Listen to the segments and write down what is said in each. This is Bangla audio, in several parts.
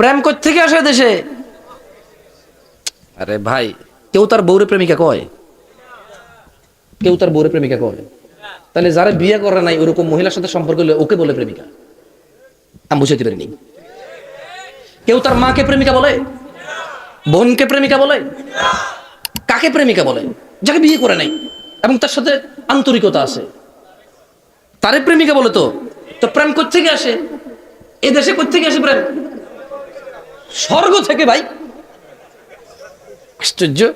প্রেম থেকে আসে দেশে? আরে ভাই। কেউ তার বউরে প্রেমিকা কয়? কেউ তার বউরে প্রেমিকা কয়? তাহলে যারা বিয়ে করে নাই ওরকম মহিলার সাথে সম্পর্ক হলে ওকে বলে প্রেমিকা? আমি বুঝাইতে পারিনি। কেউ তার মাকে প্রেমিকা বলে? বোনকে প্রেমিকা বলে? কাকে প্রেমিকা বলে? যাকে বিয়ে করে নাই এবং তার সাথে আন্তরিকতা আছে। তারে প্রেমিকা বলে তো? তো প্রেম কোথেকে আসে? এ দেশে কোথেকে আসে প্রেম? স্বর্গ থেকে, ভাই। আশ্চর্য।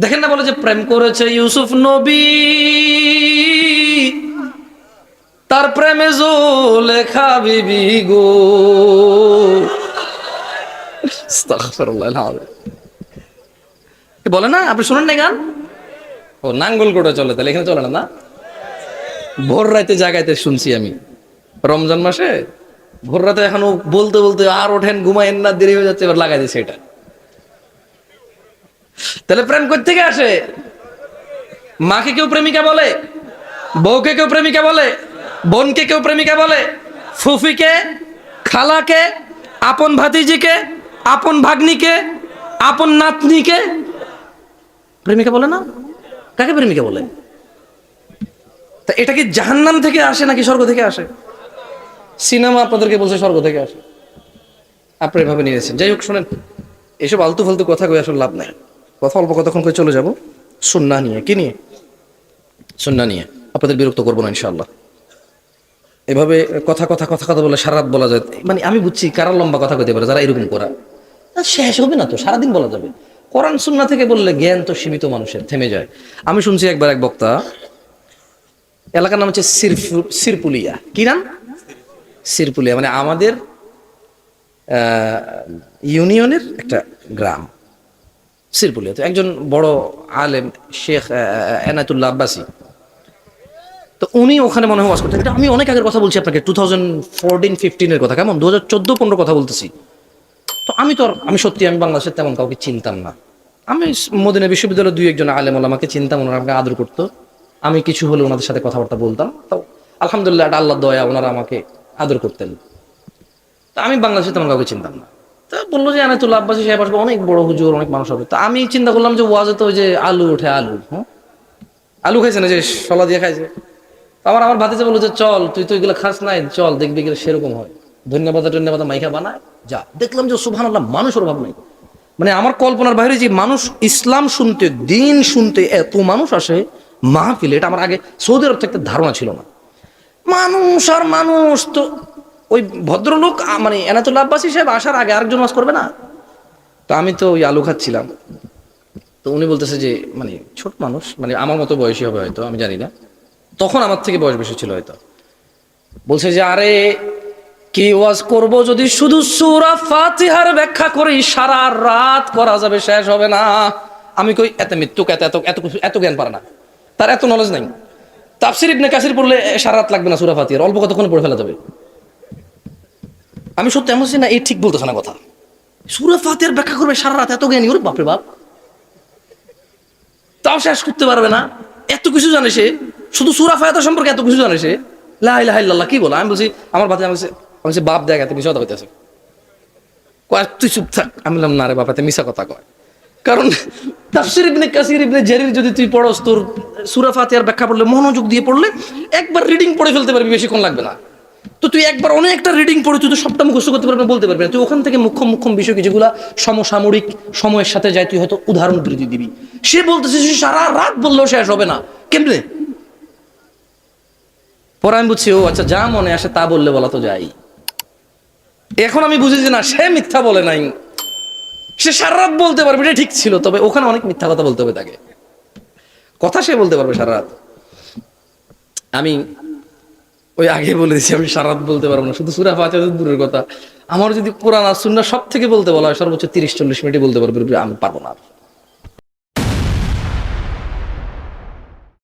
দেখেন না বলে যে প্রেম করেছে ইউসুফ নবী। তার প্রেমে জো লেখা বিবি গো। বলে না, আপনি শুনেন না গান? ও নাঙ্গল করে চলে, তাহলে এখানে চলে না ভোর রাতে জাগাইতে শুনছি আমি। রমজান মাসে ভোর রাতে এখনও বলতে বলতে আর ওঠেন ঘুমাইন না, দেরি হয়ে যাচ্ছে, এবার লাগাই দিছে এটা। তাহলে প্রেম থেকে আসে? মাকে কেউ প্রেমিকা বলে? বউকে কেউ প্রেমিকা বলে? বোনকে কেউ প্রেমিকা বলে? ফুফিকে? খালাকে? আপন ভাতিজিকে? আপন ভাগ্নিকে? আপন নাতনিকে? প্রেমিকা বলে না? কাকে প্রেমিকা বলে? তা এটা কি জাহান্নাম থেকে আসে নাকি স্বর্গ থেকে আসে? সিনেমা আপনাদেরকে বলছে স্বর্গ থেকে আসে। আপনি এভাবে নিয়েছেন। যাই হোক, শোনেন, এসব আলতু ফালতু কথা কই আসলে লাভ নাই। কথা অল্প কতক্ষণ করে চলে যাব? সুন্না নিয়ে। কি নিয়ে? সুন্না নিয়ে। আপনাদের বিরক্ত করব না ইনশাল্লাহ এভাবে কথা কথা কথা কথা বলে সারা রাত বলা যায়। মানে আমি বুঝছি কারা লম্বা কথা কইতে পারে, যারা এরকম করা। শেষ হবে না তো, সারাদিন বলা যাবে। কোরআন, সুন্না থেকে বললে জ্ঞান তো সীমিত মানুষের, থেমে যায়। আমি শুনছি একবার এক বক্তা, এলাকার নাম হচ্ছে সিরপুলিয়া। কি নাম? সিরপুলিয়া মানে আমাদের ইউনিয়নের একটা গ্রাম সিরপুলিয়া। তো একজন বড় আলেম শেখ এনায়তুল্লাহ আব্বাসী। তো উনি ওখানে মনে হয় ওয়াজ করতেন। আমি অনেক আগের কথা বলছি আপনাকে টু থাউজেন্ড ফোরটিন ফিফটিনের কথা। কেমন? দু হাজার চোদ্দ পনেরো কথা বলতেছি। তো আমি তো আমি সত্যি আমি বাংলাদেশের তেমন কাউকে চিনতাম না। আমি মদিনা বিশ্ববিদ্যালয়ের দুই একজন আলেম আমাকে চিনতাম, ওনারা আমাকে আদর করতো। আমি কিছু হলে ওনাদের সাথে কথাবার্তা বলতাম। তো আলহামদুলিল্লাহ আল্লাহ দয়া, ওনারা আমাকে আদর করতেন। তা আমি বাংলাদেশে তেমন কাউকে চিনতাম না। তা বলল যে আনাতুল্লাহ আব্বাসী সাহেব আসবে, অনেক বড় হুজুর, অনেক মানুষ হবে। তা আমি চিন্তা করলাম যে ওয়াজে তো যে আলু ওঠে, আলু হ্যাঁ? আলু খাইছে না যে শলা দিয়ে খাইছে? আমার আমার ভাতিজা বলল যে চল, তুই তো এগুলো খাস নাই, চল, দেখবি এগুলো সেরকম হয়। ধন্যবাদ ধন্যবাদ মাইখা বানায়, যা। দেখলাম যে সুভান আল্লাহ মানুষের অভাব নাই। মানে আমার কল্পনার বাইরে যে মানুষ ইসলাম শুনতে, দিন শুনতে এত মানুষ আসে মাহফিলে, এটা আমার আগে সৌদি আরব থেকে ধারণা ছিল না। মানুষ আর মানুষ তো, ওই ভদ্রলোক মানে এনাতুল্লাহ আব্বাসী সাহেব আসার আগে আরেকজন মাস করবে না? তো আমি তো ওই আলু খাচ্ছিলাম। তো উনি বলতেছে যে মানে ছোট মানুষ মানে আমার মতো বয়সী হবে হয়তো, আমি জানি না। তখন আমার থেকে বয়স বেশি ছিল হয়তো। বলছে যে, আরে, কি ওয়াজ করব যদি শুধু সুরা ফাতিহার ব্যাখ্যা করি, সারা রাত করা যাবে, শেষ হবে না। আমি কই, এত মৃত্যু এত এত এত এত জ্ঞান পারে না। তার এত নলেজ নাই। তাফসির ইবনে কাসির পড়লে সারা রাত লাগবে না সূরা ফাতিহার। অল্প কতক্ষণ পড়ে ফেলা যাবে? আমি সত্যি এমন না এই ঠিক বলতেছে না কথা। সূরা ফাতিহার ব্যাখ্যা করবে সারা রাত, এত জ্ঞানী ওরে বাপরে বাপ। তাও শেষ করতে পারবে না। এত কিছু জানে সে। শুধু সুরা ফায়াতা সম্পর্কে এত কিছু জানে সে। লাল্লাহ কি বলো? আমি বলছি, আমার ভাতে আমি আমি বাপ দেখ এত কথা হইতেছে কয় তুই চুপ থাক। আমি বললাম, না রে বাপ, এত মিশা কথা কয়। কারণ তাফসির ইবনে কাসির ইবনে যদি তুই পড়স, তোর সুরা ফাতিহার ব্যাখ্যা পড়লে, মনোযোগ দিয়ে পড়লে একবার রিডিং পড়ে ফেলতে পারবি লাগবে না। তো তুই একবার অনেকটা রিডিং পড়ে, তুই তো সবটা মুখস্থ করতে পারবি, বলতে পারবি না। তুই ওখান থেকে মুখ্য বিষয় যেগুলা সমসাময়িক সময়ের সাথে যায় তুই হয়তো উদাহরণ বৃদ্ধি দিবি। সে বলতেছে সারা রাত বললেও শেষ হবে না। কেমনে? পরে আমি বুঝছি ও আচ্ছা যা মনে আসে তা বললে বলা তো যাই এখন আমি বুঝি যে না, সে মিথ্যা বলে নাই। সে সারারাত বলতে পারবে, এটা ঠিক ছিল, তবে ওখানে অনেক মিথ্যা কথা বলতে হবে তাকে। কথা সে বলতে পারবে সারারাত আমি ওই আগে বলে দিছি আমি সারাত বলতে পারব না, শুধু সুরা ফাতে দূরের কথা। আমার যদি কোরআন আর সুন্না সব থেকে বলতে বলা হয়, সর্বোচ্চ তিরিশ, চল্লিশ মিনিটে বলতে পারবে, আমি পারব না।